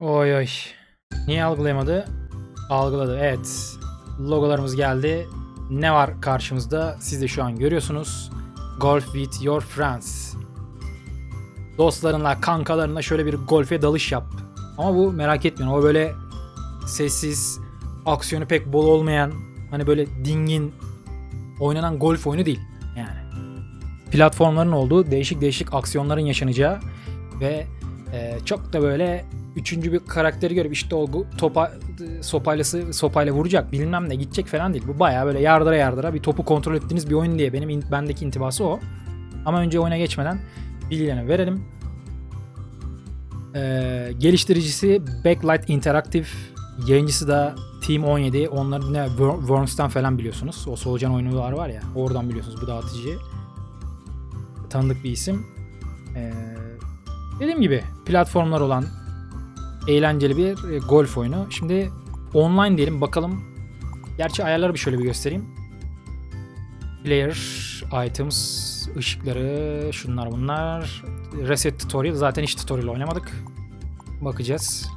Oy oy. Niye algılayamadı? Algıladı. Evet. Logolarımız geldi. Ne var karşımızda? Siz de şu an görüyorsunuz. Golf with your friends. Dostlarınla, kankalarınla şöyle bir golfe dalış yap. Ama bu merak etmeyin. O böyle sessiz, aksiyonu pek bol olmayan, hani böyle dingin oynanan golf oyunu değil. Yani. Platformların olduğu, değişik değişik aksiyonların yaşanacağı ve e, çok da böyle üçüncü bir karakteri görüp işte o topa sopayla sopayla vuracak bilmem ne gidecek falan değil. Bu bayağı böyle yardıra yardıra bir topu kontrol ettiğiniz bir oyun diye benim bendeki intibası o. Ama önce oyuna geçmeden bilgilerini verelim. Ee, geliştiricisi Backlight Interactive, yayıncısı da Team 17. Onların ne Wor- Worms'tan falan biliyorsunuz. O solucan oyunlar var ya, oradan biliyorsunuz bu dağıtıcıyı. Tanıdık bir isim. Ee, dediğim gibi platformlar olan eğlenceli bir e, golf oyunu. Şimdi online diyelim bakalım. Gerçi ayarları bir şöyle bir göstereyim. Player, items, ışıkları, şunlar bunlar. Reset tutorial. Zaten hiç tutorial oynamadık. Bakacağız.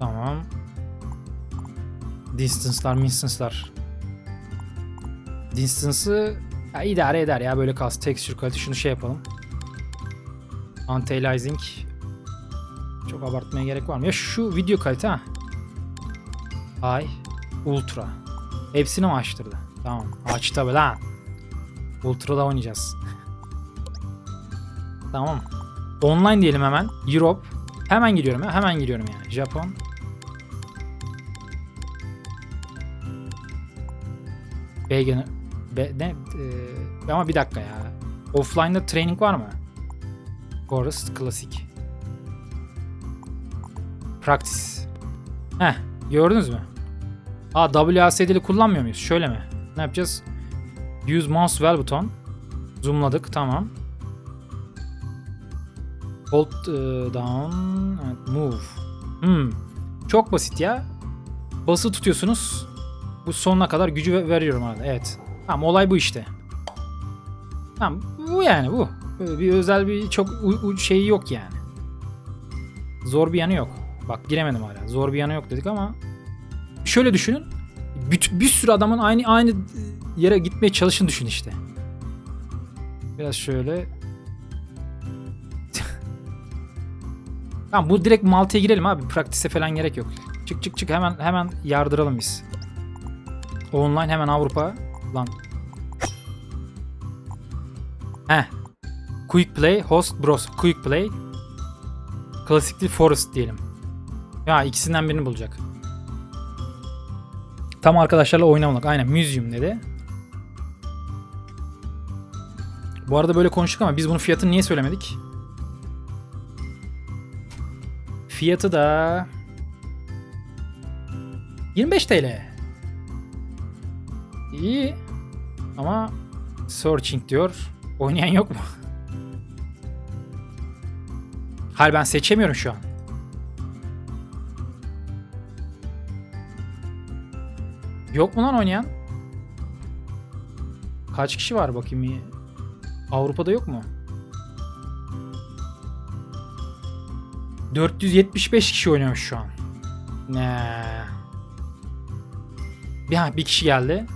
Tamam. Distance'lar, distance'lar. Distance'ı idare eder ya böyle kalsın. Texture quality şunu şey yapalım. Anti-aliasing çok abartmaya gerek var mı? Ya şu video kalite ha. High, Ultra. Hepsini mi açtırdı? Tamam. Aç tabi lan. Ultra'da oynayacağız. tamam. Online diyelim hemen. Europe. Hemen giriyorum ya. Hemen giriyorum yani. Japon. Beginner. Be, ne? Ee, ama bir dakika ya. Offline'da training var mı? Forest Classic. Practice. Heh, gördünüz mü? Aa WASD'li kullanmıyor muyuz? Şöyle mi? Ne yapacağız? Use mouse well buton. Zoomladık, tamam. Hold e, down and move. Hmm. Çok basit ya. Bası tutuyorsunuz. Bu sonuna kadar gücü ve- veriyorum arada. Evet. Tamam olay bu işte. Tamam bu yani bu. Böyle bir özel bir çok u- u- şeyi yok yani. Zor bir yanı yok. Bak giremedim hala. Zor bir yanı yok dedik ama şöyle düşünün. Bir, bir sürü adamın aynı aynı yere gitmeye çalışın düşün işte. Biraz şöyle. tamam bu direkt Malta'ya girelim abi. Praktise falan gerek yok. Çık çık çık hemen hemen yardıralım biz. Online hemen Avrupa. Lan. Heh. Quick Play, Host Bros. Quick Play. Klasikli Forest diyelim. Ya ikisinden birini bulacak. Tam arkadaşlarla oynamalık. Aynen Museum dedi. Bu arada böyle konuştuk ama biz bunun fiyatını niye söylemedik? Fiyatı da 25 TL. İyi. Ama searching diyor. Oynayan yok mu? Hayır ben seçemiyorum şu an. Yok mu lan oynayan? Kaç kişi var bakayım. Avrupa'da yok mu? 475 kişi oynuyormuş şu an. Ne? Bir, ha, bir kişi geldi.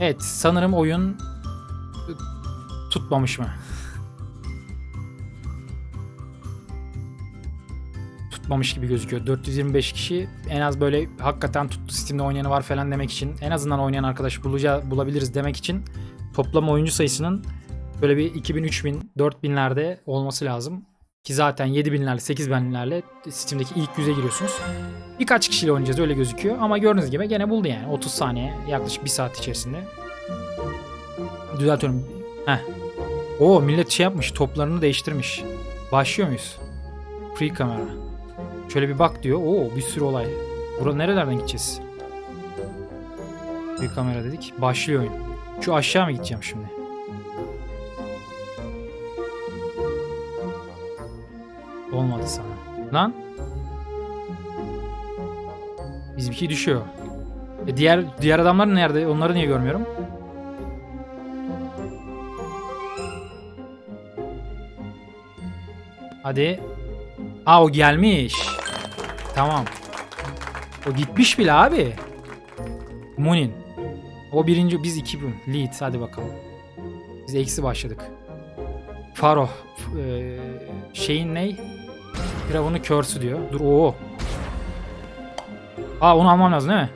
Evet sanırım oyun tutmamış mı? Tutmamış gibi gözüküyor. 425 kişi en az böyle hakikaten tuttu Steam'de oynayanı var falan demek için en azından oynayan arkadaş bulacağı, bulabiliriz demek için toplam oyuncu sayısının böyle bir 2000, 3000, 4000'lerde olması lazım. Ki zaten 7000'lerle 8000'lerle Steam'deki ilk yüze giriyorsunuz. Birkaç kişiyle oynayacağız öyle gözüküyor ama gördüğünüz gibi gene buldu yani 30 saniye yaklaşık 1 saat içerisinde. Düzeltiyorum. Heh. Oo millet şey yapmış toplarını değiştirmiş. Başlıyor muyuz? Free kamera. Şöyle bir bak diyor. Oo bir sürü olay. Burada nerelerden gideceğiz? Bir kamera dedik. Başlıyor oyun. Şu aşağı mı gideceğim şimdi? Olmadı sana. Lan. Bizimki düşüyor. E diğer diğer adamlar nerede? Onları niye görmüyorum? Hadi. Aa o gelmiş. Tamam. O gitmiş bile abi. Munin. O birinci biz iki bin. Lead hadi bakalım. Biz eksi başladık. Faro. eee, şeyin ney? Firavun'un körsü diyor. Dur o. Aa onu almam lazım değil mi?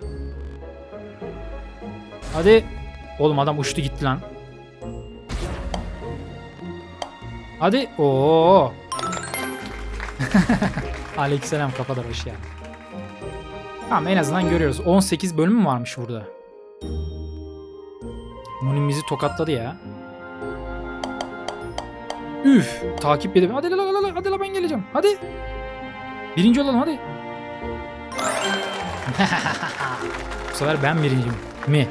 Hadi. Oğlum adam uçtu gitti lan. Hadi. Oo. Aleykümselam kafalar hoş geldin. Tamam en azından görüyoruz. 18 bölüm mü varmış burada? Munin bizi tokatladı ya. Üf, takip edip hadi la la la hadi la ben geleceğim. Hadi. Birinci olalım hadi. Bu sefer ben birinciyim. Mi?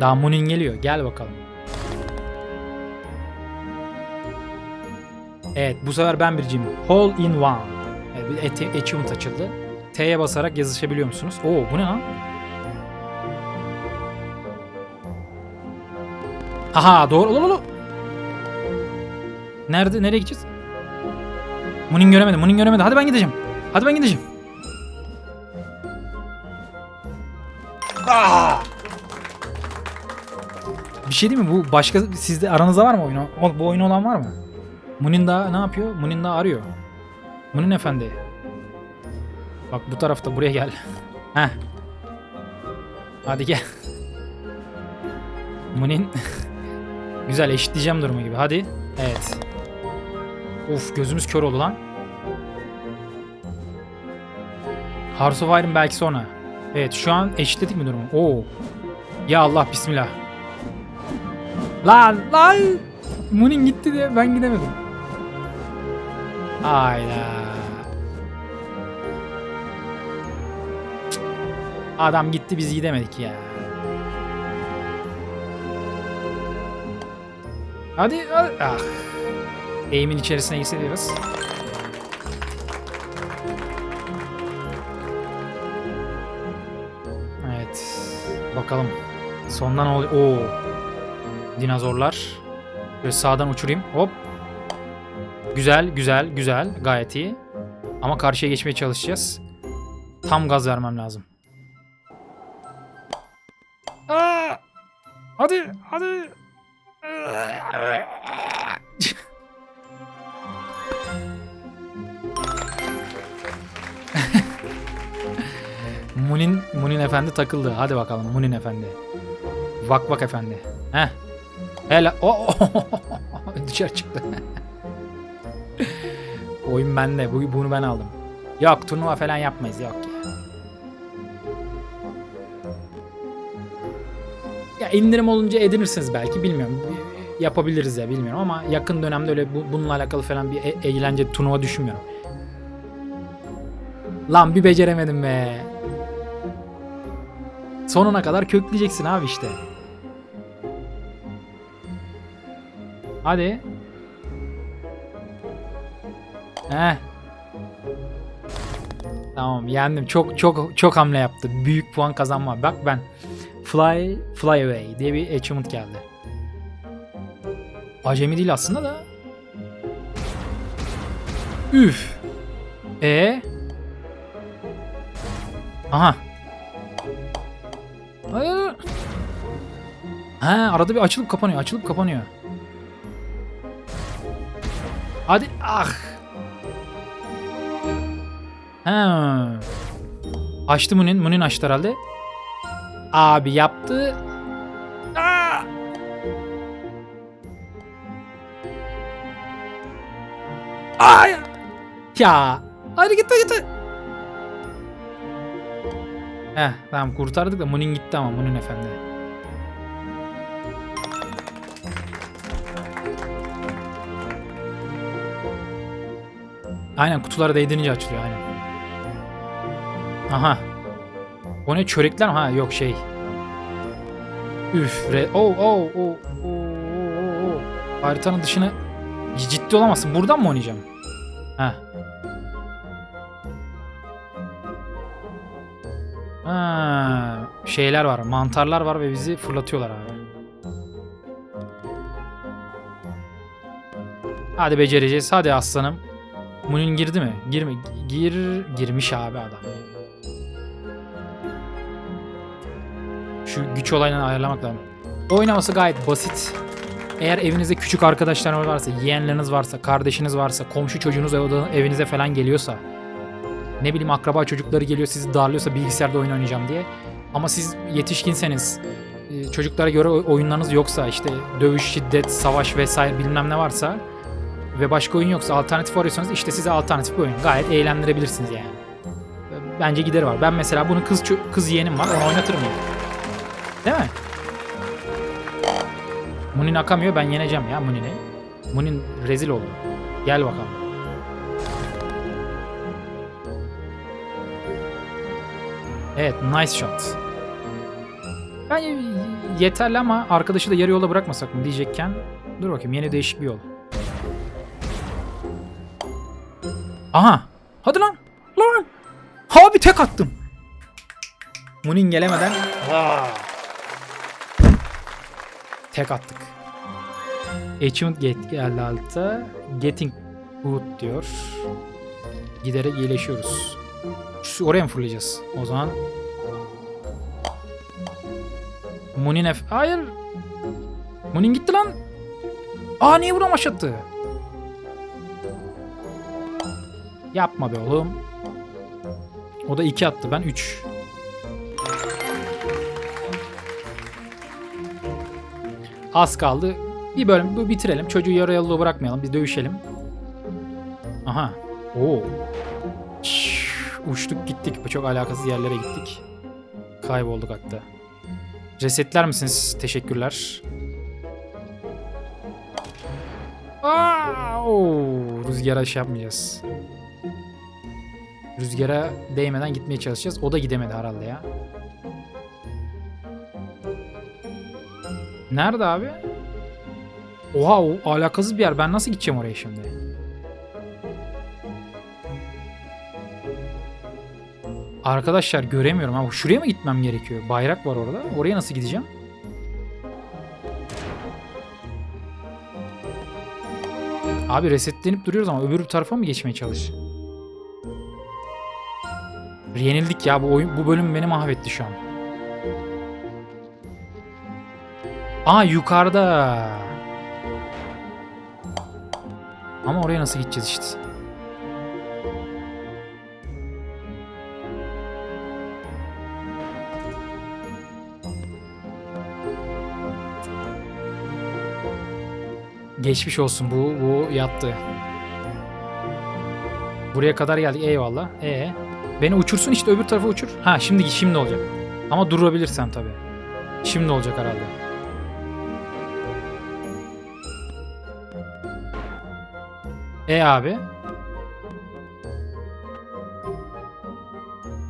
Daha Munin geliyor. Gel bakalım. Evet bu sefer ben birinciyim. Hole in one. Evet, bir achievement açıldı. T'ye basarak yazışabiliyor musunuz? Oo bu ne lan? Aha doğru. Olo, olo. Nerede? Nereye gideceğiz? Munin göremedi. Munin göremedi. Hadi ben gideceğim. Hadi ben gideceğim. Aa! Bir şey değil mi? Bu başka sizde aranızda var mı oyunu? Bu oyunu olan var mı? Munin daha ne yapıyor? Munin daha arıyor. Munin efendi. Bak bu tarafta buraya gel. Heh. Hadi gel. Munin. Güzel eşitleyeceğim durumu gibi. Hadi. Evet. Uf gözümüz kör oldu lan. Hearts of Iron belki sonra. Evet şu an eşitledik mi durumu? Oo. Ya Allah bismillah. Lan lan. Munin gitti diye ben gidemedim. Hayda. Adam gitti biz gidemedik ya. Hadi. hadi. Ah. Eğimin içerisine girse biraz. Evet. Bakalım. Sondan oluyor? Oo. Dinozorlar. Böyle sağdan uçurayım. Hop. Güzel, güzel, güzel. Gayet iyi. Ama karşıya geçmeye çalışacağız. Tam gaz vermem lazım. Aa! Hadi, hadi. Munin, Munin efendi takıldı. Hadi bakalım Munin efendi. Vak vak efendi. Heh. Hele. O dışarı çıktı. Oyun bende. Bu, bunu ben aldım. Yok turnuva falan yapmayız. Yok ya. Ya indirim olunca edinirsiniz belki bilmiyorum. Yapabiliriz ya bilmiyorum ama yakın dönemde öyle bu- bununla alakalı falan bir e- eğlence turnuva düşünmüyorum. Lan bir beceremedim be. Sonuna kadar kökleyeceksin abi işte. Hadi. Heh. Tamam yendim. Çok çok çok hamle yaptı. Büyük puan kazanma. Bak ben Fly Fly Away diye bir achievement geldi. Acemi değil aslında da. Üf. E. Aha. Hayır. Ha arada bir açılıp kapanıyor. Açılıp kapanıyor. Hadi ah. Ha. Açtı Munin. Munin açtı herhalde. Abi yaptı. Aa! Ay! Ya. Hadi git git. Heh tamam kurtardık da Munin gitti ama Munin efendi. Aynen kutulara değdirince açılıyor aynen. Aha. O ne çörekler mi? Ha yok şey. Üf. Re oh oh oh oh oh oh. Haritanın dışına ciddi olamazsın. Buradan mı oynayacağım? Ha. Ha, şeyler var, mantarlar var ve bizi fırlatıyorlar abi. Hadi becereceğiz. Hadi aslanım. Munin girdi mi? Girme. Gir girmiş abi adam. Şu güç olayını ayarlamak lazım. Oynaması gayet basit. Eğer evinizde küçük arkadaşlarınız varsa, yeğenleriniz varsa, kardeşiniz varsa, komşu çocuğunuz ev- evinize falan geliyorsa, ne bileyim akraba çocukları geliyor sizi darlıyorsa bilgisayarda oyun oynayacağım diye. Ama siz yetişkinseniz, e, çocuklara göre oy- oyunlarınız yoksa işte dövüş, şiddet, savaş vesaire bilmem ne varsa ve başka oyun yoksa alternatif arıyorsanız işte size alternatif bir oyun. Gayet eğlendirebilirsiniz yani. Bence gideri var. Ben mesela bunun kız kız yeğenim var. Onu oynatırım yani. Değil mi? Munin akamıyor. Ben yeneceğim ya Munin'i. Munin rezil oldu. Gel bakalım. Evet, nice shot. Bence yeterli ama arkadaşı da yarı yola bırakmasak mı diyecekken dur bakayım yeni değişik bir yol. Aha! Hadi lan! Lan! Abi tek attım. Munin gelemeden tek attık. Achievement get geldi altta. Getting good diyor. Giderek iyileşiyoruz. Şu oraya mı fırlayacağız? O zaman Munin F... Hayır. Munin gitti lan. Aa niye buram aşattı? Yapma be oğlum. O da 2 attı. Ben 3. Az kaldı. Bir bölüm bu bitirelim. Çocuğu yarı yolda bırakmayalım. Biz dövüşelim. Aha. Oo. Uçtuk gittik. Bu çok alakasız yerlere gittik. Kaybolduk hatta. Resetler misiniz? Teşekkürler. Aa, oo, rüzgara şey yapmayacağız. Rüzgara değmeden gitmeye çalışacağız. O da gidemedi herhalde ya. Nerede abi? Oha o alakasız bir yer. Ben nasıl gideceğim oraya şimdi? Arkadaşlar göremiyorum ama şuraya mı gitmem gerekiyor? Bayrak var orada. Oraya nasıl gideceğim? Abi resetlenip duruyoruz ama öbür tarafa mı geçmeye çalış? Yenildik ya bu oyun bu bölüm beni mahvetti şu an. Aa yukarıda. Ama oraya nasıl gideceğiz işte? Geçmiş olsun bu bu yattı. Buraya kadar geldik eyvallah. E beni uçursun işte öbür tarafa uçur. Ha şimdi şimdi olacak. Ama durabilirsen tabi. Şimdi olacak herhalde. E abi.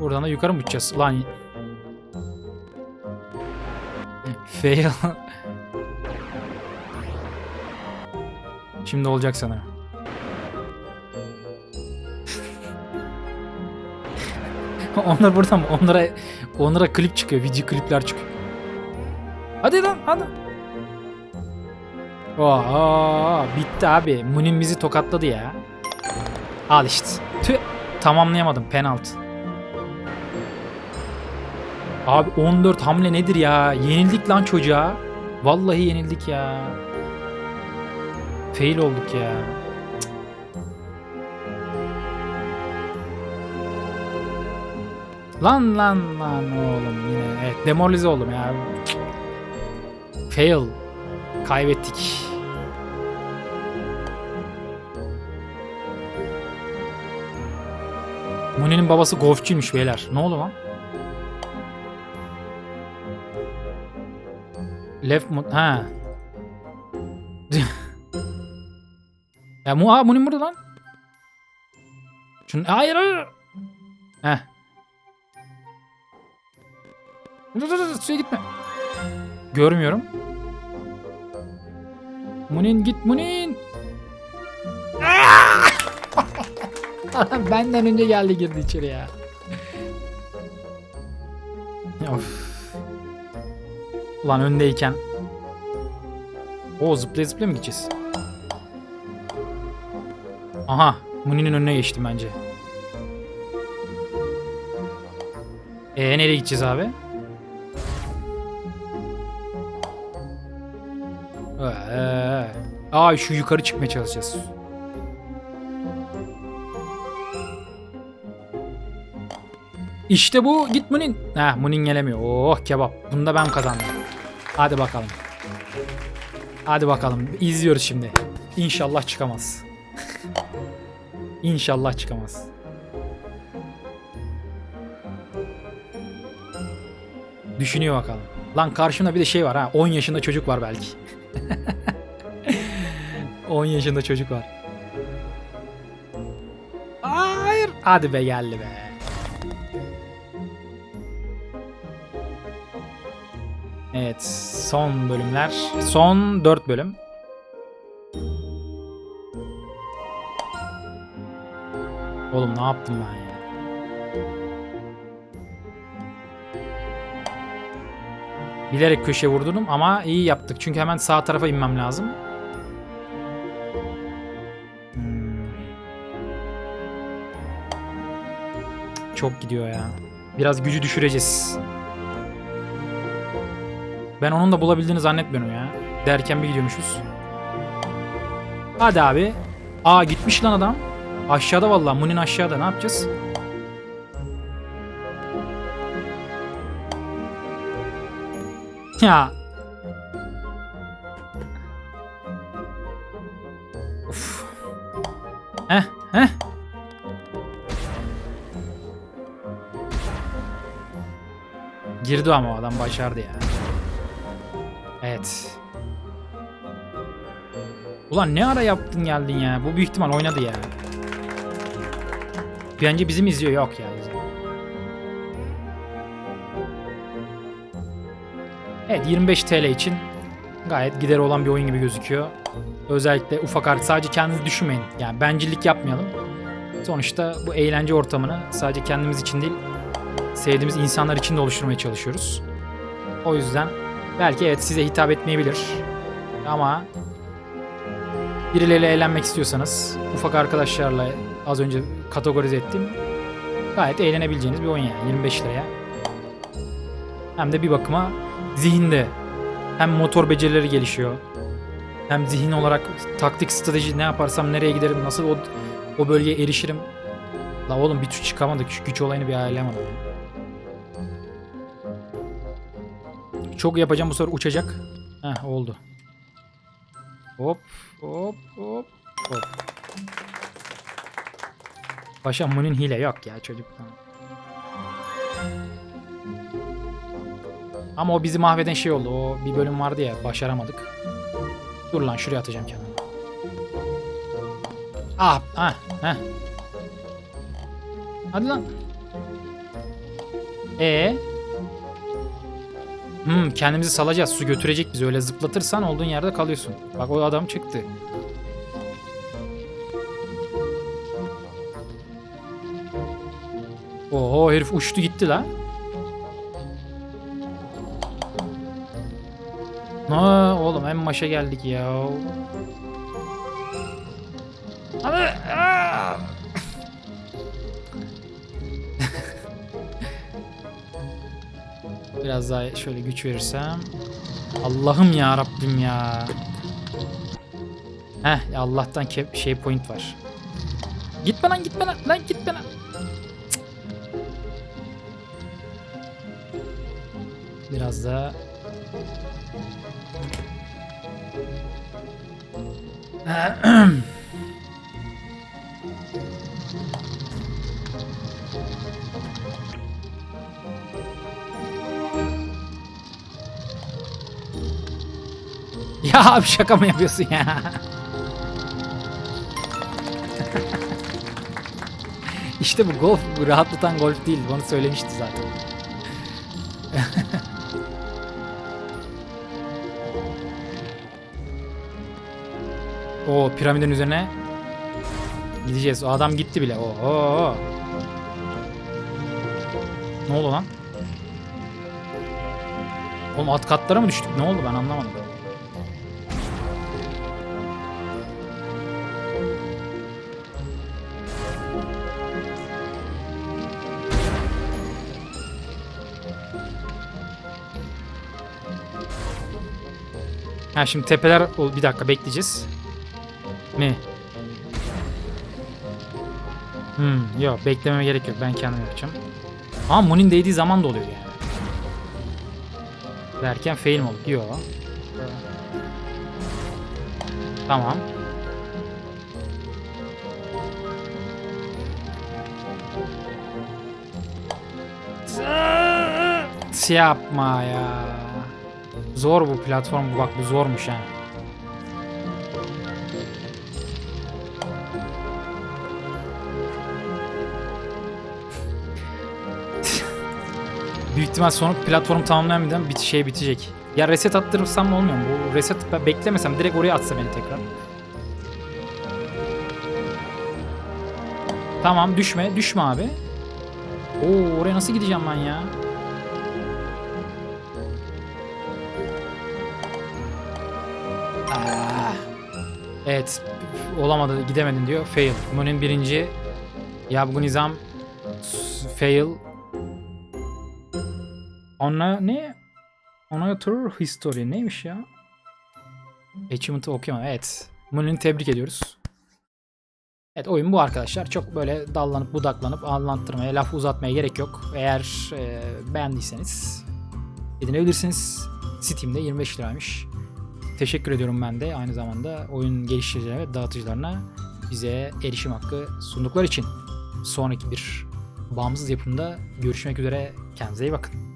Buradan da yukarı mı uçacağız? Lan. Fail. Şimdi olacak sanırım. Onlar burada mı? Onlara onlara klip çıkıyor, video klipler çıkıyor. Hadi lan, hadi. Oo, bitti abi. Munin bizi tokatladı ya. Al işte. Tüh, tamamlayamadım penaltı. Abi 14 hamle nedir ya? Yenildik lan çocuğa. Vallahi yenildik ya. Fail olduk ya. Lan lan lan oğlum yine. Evet demoralize oldum ya. Cık. Fail. Kaybettik. Muni'nin babası golfçuymuş beyler. Ne oldu lan? Left mut ha. ya mu aa, Muni burada lan. Şunu hayır hayır. Heh. Dur dur dur suya gitme. Görmüyorum. Munin git Munin. Benden önce geldi girdi içeri ya. of. Ulan öndeyken. O zıplaya zıplaya mı gideceğiz? Aha Muni'nin önüne geçtim bence. Ee nereye gideceğiz abi? Ee, şu yukarı çıkmaya çalışacağız. İşte bu git Munin. Heh Munin gelemiyor. Oh kebap. Bunda ben kazandım. Hadi bakalım. Hadi bakalım. İzliyoruz şimdi. İnşallah çıkamaz. İnşallah çıkamaz. Düşünüyor bakalım. Lan karşımda bir de şey var ha. 10 yaşında çocuk var belki. 10 yaşında çocuk var. Hayır. Hadi be geldi be. Evet, son bölümler. Son 4 bölüm. Oğlum ne yaptım ben ya? Bilerek köşe vurdum ama iyi yaptık. Çünkü hemen sağ tarafa inmem lazım. Hmm. Çok gidiyor ya. Biraz gücü düşüreceğiz. Ben onun da bulabildiğini zannetmiyorum ya. Derken bir gidiyormuşuz. Hadi abi. Aa gitmiş lan adam. Aşağıda vallahi. Munin aşağıda. Ne yapacağız? Ya. Of. Heh, heh. Girdi ama adam başardı ya. Evet. Ulan ne ara yaptın geldin ya? Bu büyük ihtimal oynadı ya. Bence bizim izliyor yok ya. Evet 25 TL için gayet gideri olan bir oyun gibi gözüküyor. Özellikle ufak artık sadece kendinizi düşünmeyin. Yani bencillik yapmayalım. Sonuçta bu eğlence ortamını sadece kendimiz için değil sevdiğimiz insanlar için de oluşturmaya çalışıyoruz. O yüzden belki evet size hitap etmeyebilir. Ama birileriyle eğlenmek istiyorsanız ufak arkadaşlarla az önce kategorize ettim. Gayet eğlenebileceğiniz bir oyun yani 25 liraya. Hem de bir bakıma zihinde hem motor becerileri gelişiyor. Hem zihin olarak taktik strateji ne yaparsam nereye giderim nasıl o, o bölgeye erişirim. La oğlum bir tür çıkamadık şu güç olayını bir ayarlayamadım. Çok yapacağım bu sefer uçacak. Heh oldu. Hop hop hop hop. Paşa Munin hile yok ya çocuktan. Ama o bizi mahveden şey oldu. O bir bölüm vardı ya başaramadık. Dur lan şuraya atacağım kendimi. Ah, ah, heh. Hadi lan. Ee? Hmm, kendimizi salacağız. Su götürecek bizi. Öyle zıplatırsan olduğun yerde kalıyorsun. Bak o adam çıktı. Oho herif uçtu gitti la. Ha oğlum en başa geldik ya. Hadi. aa! Biraz daha şöyle güç verirsem. Allah'ım ya Rabbim ya. Heh Allah'tan şey point var. Gitme lan gitme lan lan gitme lan. Cık. Biraz daha Ya abi şaka mı yapıyorsun ya? işte bu golf, rahatlatan golf değil. Bunu söylemişti zaten. O piramidin üzerine gideceğiz. O adam gitti bile. Oo. Ne oldu lan? Oğlum alt katlara mı düştük? Ne oldu ben anlamadım. Ha şimdi tepeler ol- bir dakika bekleyeceğiz. Ne? Hmm, yok beklememe gerek yok. Ben kendim yapacağım. Ama Moon'in değdiği zaman da oluyor yani. Derken fail mi oldu? Yok. Tamam. Yapma ya. Zor bu platform. Bak bu zormuş ha. Büyük ihtimal sonra platform tamamlanmadan bir şey bitecek. Ya reset attırırsam olmuyor mu? Bu reset beklemesem direkt oraya atsa beni tekrar. Tamam düşme. Düşme abi. Oo oraya nasıl gideceğim ben ya? Evet. Olamadı. Gidemedin diyor. Fail. Bunun birinci. Ya bu nizam fail. Ona ne? Ona tur history neymiş ya? Achievement'ı okuyamam. Evet. Moon'u tebrik ediyoruz. Evet oyun bu arkadaşlar. Çok böyle dallanıp budaklanıp anlattırmaya, laf uzatmaya gerek yok. Eğer e, beğendiyseniz edinebilirsiniz. Steam'de 25 liraymış. Teşekkür ediyorum ben de aynı zamanda oyun geliştiricilerine ve dağıtıcılarına bize erişim hakkı sundukları için. Sonraki bir bağımsız yapımda görüşmek üzere. Kendinize iyi bakın.